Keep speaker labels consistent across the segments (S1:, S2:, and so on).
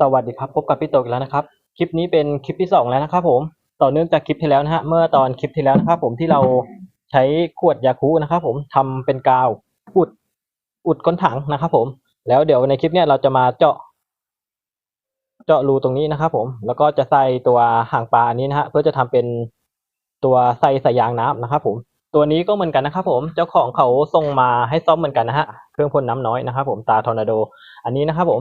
S1: สวัสดีครับพบกับพี่โตอีกแล้วนะครับ คลิปนี้เป็นคลิปที่สองแล้วนะครับผมต่อเนื่องจากคลิปที่แล้วนะฮะเมื่อตอนคลิปที่แล้วนะครับผมที่เราใช้ขวดยาคูนะครับผมทำเป็นกาวอุดอุดก้นถังนะครับผมแล้วเดี๋ยวในคลิปเนี้ยเราจะมาเจาะ เจาะรูตรงนี้นะครับผมแล้วก็จะใส่ตัวหางปลาอันนี้นะฮะเพื่อจะทำเป็นตัวใส่สายยางน้ำนะครับผมตัวนี้ก็เหมือนกันนะครับผมเจ้าของเขาส่งมาให้ซ่อมเหมือนกันนะฮะเครื่องพ่นน้ำน้อยนะครับผมตาทอร์นาโด อันนี้นะครับผม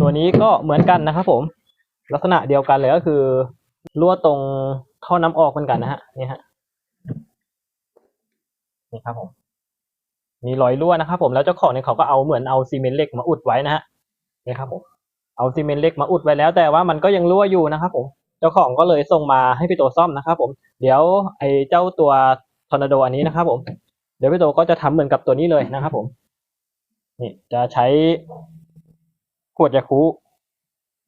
S1: ตัวนี้ก็เหมือนกันนะครับผม ลักษณะเดียวกันเลยก็คือรั่วตรงท่อน้ำออกเหมือนกันนะฮะนี่ฮะนี่ครับผมมีรอยรั่วนะครับผมแล้วเจ้าของเนี่ยเขาก็เอาเหมือนเอาซีเมนต์เหล็กมาอุดไว้นะฮะนี่ครับผมเอาซีเมนต์เหล็กมาอุดไว้แล้ว แต่ว่ามันก็ยังรั่วอยู่นะครับผมเจ้าของก็เลยส่งมาให้พี่โตซ่อมนะครับผมเดี๋ยวไอ้เจ้าตัวทอร์นาโดอันนี้นะครับผมเดี๋ยวพี่โตก็จะทำเหมือนกับตัวนี้เลยนะครับผม นี่จะใช้ขวดยาคู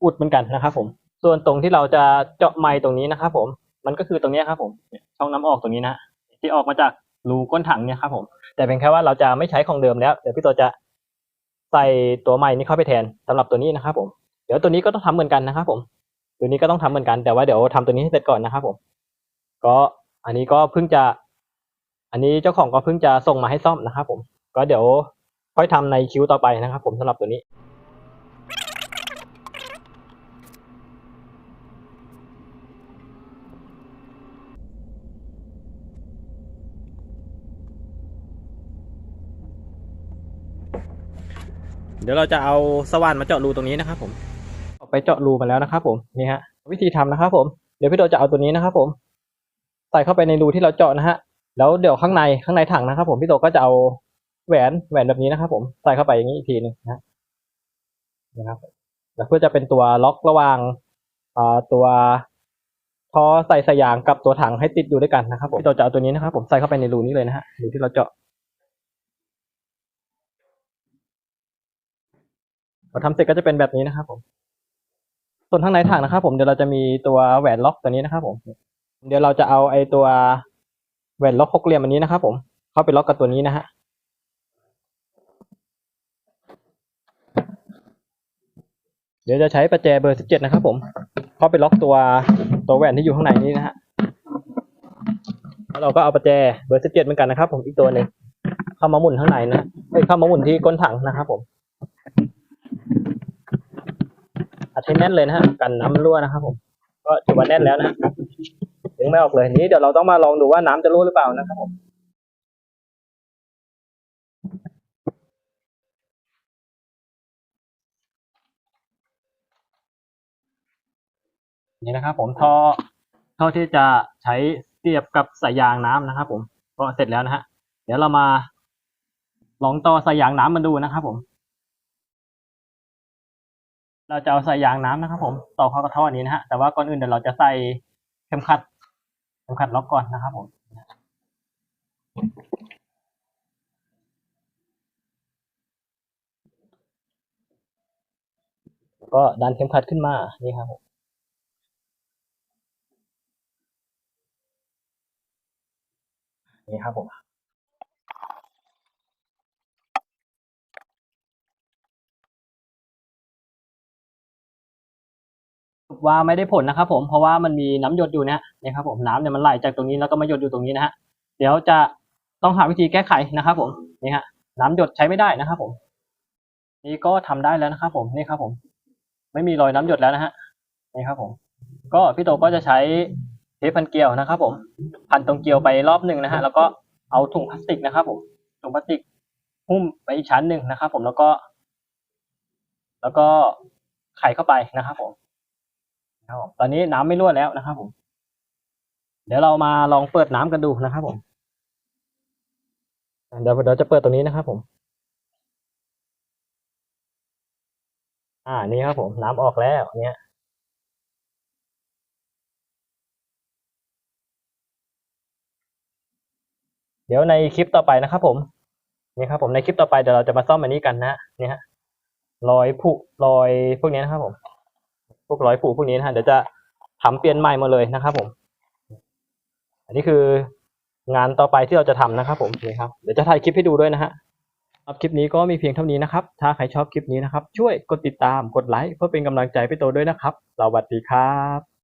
S1: อุดเหมือนกันนะครับ ผม ส่วนตรงที่เราจะเจาะไม้ตรงนี้นะครับ ผม มันก็คือตรงนี้ครับ ผมช่องน้ำออกตรงนี้นะที่ออกมาจากรูก้นถังเนี่ยครับ ผม แต่เป็นแค่ว่าเราจะไม่ใช้ของเดิมแล้วเดี๋ยวพี่ตัวจะใส่ตัวใหม่นี้เข้าไปแทนสำหรับตัวนี้นะครับ ผม เดี๋ยวตัวนี้ก็ต้องทำเหมือนกันนะครับ ผม ตัวนี้ก็ต้องทำเหมือนกันแต่ว่าเดี๋ยวทำตัวนี้ให้เสร็จก่อนนะครับ ผม ก็อันนี้ก็เพิ่งจะ อันนี้เจ้าของก็เพิ่งจะส่งมาให้ซ่อมนะครับ ผม ก็เดี๋ยว ค่อยทำในคิวต่อไปนะครับ ผมสำหรับตัวนี้เดี๋ยวเราจะเอาสว่านมาเจาะรูตรงนี้นะครับ ผมออกไปเจาะรูมาแล้วนะครับ ผมนี่ฮะ วิธีทำนะครับ ผม เดี๋ยวพี่โดจะเอาตัวนี้นะครับ ผม ใส่เข้าไปในรูที่เราเจาะนะฮะ แล้วเดี๋ยวข้างในข้างในถังนะครับ ผมพี่โตก็จะเอา แหวนแหวนแบบนี้นะครับ ผมใส่เข้าไปอย่างนี้อีกทีหนึงนะนะครับแล้วเพื่อจะเป็นตัวล็อกระหว่างตัวท่อใส่สายยางกับตัวถังให้ติดอยู่ด้วยกันนะครับผมพี่โตจะเอาตัวนี้นะครับ ผมใส่เข้าไปในรูนี้เลยนะฮะรูที่เราเจาะพอทำเสร็จก็จะเป็นแบบนี้นะครับผม ส่วนข้างในถังนะครับ ผมเดี๋ยวเราจะมีตัวแหวนล็อกตัวนี้นะครับ ผม เดี๋ยวเราจะเอาไอ้ตัวแหวนล็อกหกเหลี่ยมอันนี้นะครับ ผมเข้าไปล็อกกับตัวนี้นะฮะ เดี๋ยวจะใช้ประแจเบอร์สิบเจ็ดนะครับ ผมเข้าไปล็อกตัวตัวแหวนที่อยู่ข้างในนี้นะฮะแล้วเราก็เอาประแจเบอร์สิบเจ็ดเหมือนกันนะครับ ผมอีกตัวหนึ่งเข้ามาหมุนข้างในนะเอ้ยเข้ามาหมุนที่ก้นถังนะครับ ผมอัดให้แน่นเลยนะฮะกันน้ำมันรั่วนะครับ ผม ก็ถือว่าแน่นแล้วนะฮะดึงไม่ออกเลยนี้เดี๋ยวเราต้องมาลองดูว่าน้ำจะรั่วหรือเปล่านะครับผม นี่นะครับ ผมท่อท่อที่จะใช้เสียบกับสายยางน้ำนะครับ ผมก็เสร็จแล้วนะฮะเดี๋ยวเรามาลองต่อสายยางน้ำมันดูนะครับ ผม เราจะเอาส่ยยางน้ำนะครับ ผมต่อเข้ากระท่อนี้นะฮะแต่ว่าก่อนอื่นเดี๋ยวเราจะใส่เข็มขัดเข็มขัดล็อกก่อนนะครับ ผมก็ดันเข็มขัดขึ้นมานี่ครับผม นี่ครับผมว่าไม่ได้ผลนะครับผมเพราะว่ามันมีน้ำหยดอยู่เนี่ยนี่ครับผมน้ำเนี่ยมันไหลจากตรงนี้แล้วก็มาหยดอยู่ตรงนี้นะฮะเดี๋ยวจะต้องหาวิธีแก้ไขนะครับผมนี่ฮะน้ำหยดใช้ไม่ได้นะครับผม นี่ก็ทำได้แล้วนะครับผมนี่ครับผม ไม่มีรอยน้ำหยดแล้วนะฮะนี่ครับผม ก็พี่โตก็จะใช้ เทปพันเกลียวนะครับ ผม พันตรงเกลียวไปรอบหนึ่งนะฮะแล้วก็เอาถุงพลาสติกนะครับ ผมถุงพลาสติกหุ้มไปอีกชั้นหนึ่งนะครับ ผมแล้วก็ แล้วก็ไข่เข้าไปนะครับ ผมครับผมตอนนี้น้ำไม่รั่วแล้วนะครับ ผม เดี๋ยวเรามาลองเปิดน้ำกันดูนะครับ ผมเดี๋ยวเดี๋ยวจะเปิดตรงนี้นะครับ ผม อ่านี่ครับผมน้ำออกแล้วเนี่ย ดี๋ยวในคลิปต่อไปนะครับผมนี่ครับผมในคลิปต่อไปเดี๋ยวเราจะมาซ่อมอันนี้กันนะนี่ฮะรอยผุรอยพวกนี้นะครับผม พวกรอยผุพวกนี้นะฮะเดี๋ยวจะทำเปลี่ยนใหม่มาเลยนะครับผม อันนี้คืองานต่อไปที่เราจะทำนะครับ ผมนี่ครับเดี๋ยวจะถ่ายคลิปให้ดูด้วยนะฮะครับคลิปนี้ก็มีเพียงเท่านี้นะครับ ถ้าใครชอบคลิปนี้นะครับ ช่วยกดติดตามกดไลค์เพื่อเป็นกำลังใจพี่โตด้วยนะครับสวัสดีครับ